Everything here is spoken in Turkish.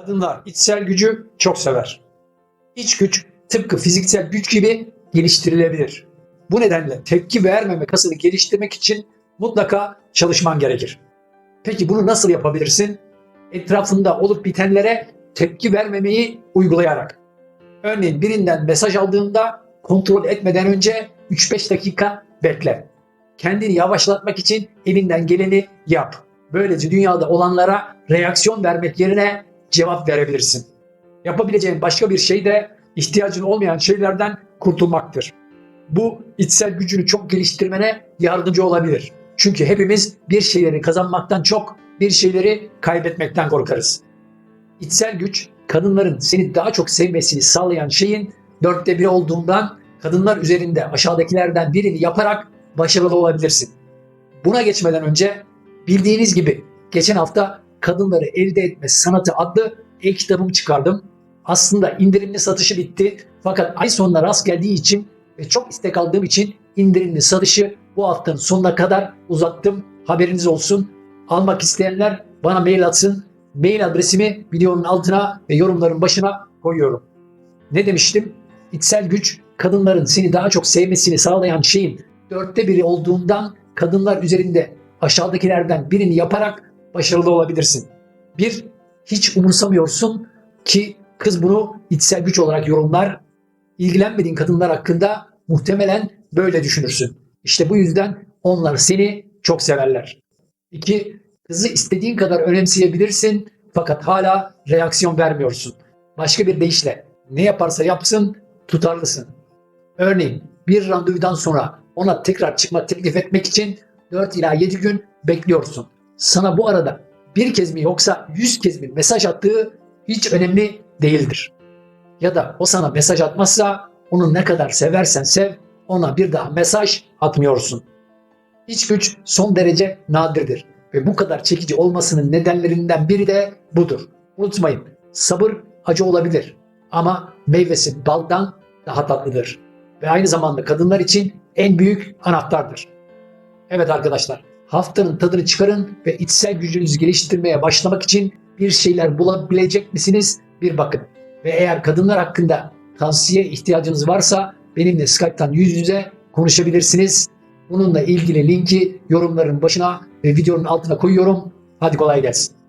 Kadınlar içsel gücü çok sever. İç güç tıpkı fiziksel güç gibi geliştirilebilir. Bu nedenle tepki vermeme kasını geliştirmek için mutlaka çalışman gerekir. Peki bunu nasıl yapabilirsin? Etrafında olup bitenlere tepki vermemeyi uygulayarak. Örneğin birinden mesaj aldığında kontrol etmeden önce 3-5 dakika bekle. Kendini yavaşlatmak için elinden geleni yap. Böylece dünyada olanlara reaksiyon vermek yerine cevap verebilirsin. Yapabileceğin başka bir şey de ihtiyacın olmayan şeylerden kurtulmaktır. Bu içsel gücünü çok geliştirmene yardımcı olabilir. Çünkü hepimiz bir şeyleri kazanmaktan çok bir şeyleri kaybetmekten korkarız. İçsel güç kadınların seni daha çok sevmesini sağlayan şeyin dörtte biri olduğundan kadınlar üzerinde aşağıdakilerden birini yaparak başarılı olabilirsin. Buna geçmeden önce bildiğiniz gibi geçen hafta kadınları elde etme sanatı adlı e-kitabımı çıkardım. Aslında indirimli satışı bitti fakat ay sonuna rast geldiği için ve çok istek aldığım için indirimli satışı bu haftanın sonuna kadar uzattım. Haberiniz olsun. Almak isteyenler bana mail atsın. Mail adresimi videonun altına ve yorumların başına koyuyorum. Ne demiştim? İçsel güç kadınların seni daha çok sevmesini sağlayan şeyin dörtte biri olduğundan kadınlar üzerinde aşağıdakilerden birini yaparak başarılı olabilirsin. Bir, hiç umursamıyorsun ki kız bunu içsel güç olarak yorumlar. İlgilenmediğin kadınlar hakkında muhtemelen böyle düşünürsün. İşte bu yüzden onlar seni çok severler. İki, kızı istediğin kadar önemseyebilirsin fakat hala reaksiyon vermiyorsun. Başka bir deyişle ne yaparsa yapsın tutarlısın. Örneğin bir randevudan sonra ona tekrar çıkma teklif etmek için 4 ila 7 gün bekliyorsun. Sana bu arada bir kez mi yoksa 100 kez mi mesaj attığı hiç önemli değildir. Ya da o sana mesaj atmazsa onu ne kadar seversen sev ona bir daha mesaj atmıyorsun. İç güç son derece nadirdir ve bu kadar çekici olmasının nedenlerinden biri de budur. Unutmayın sabır acı olabilir ama meyvesi baldan daha tatlıdır ve aynı zamanda kadınlar için en büyük anahtardır. Evet arkadaşlar, haftanın tadını çıkarın ve içsel gücünüzü geliştirmeye başlamak için bir şeyler bulabilecek misiniz? Bir bakın. Ve eğer kadınlar hakkında tavsiye ihtiyacınız varsa benimle Skype'tan yüz yüze konuşabilirsiniz. Bununla ilgili linki yorumların başına ve videonun altına koyuyorum. Hadi kolay gelsin.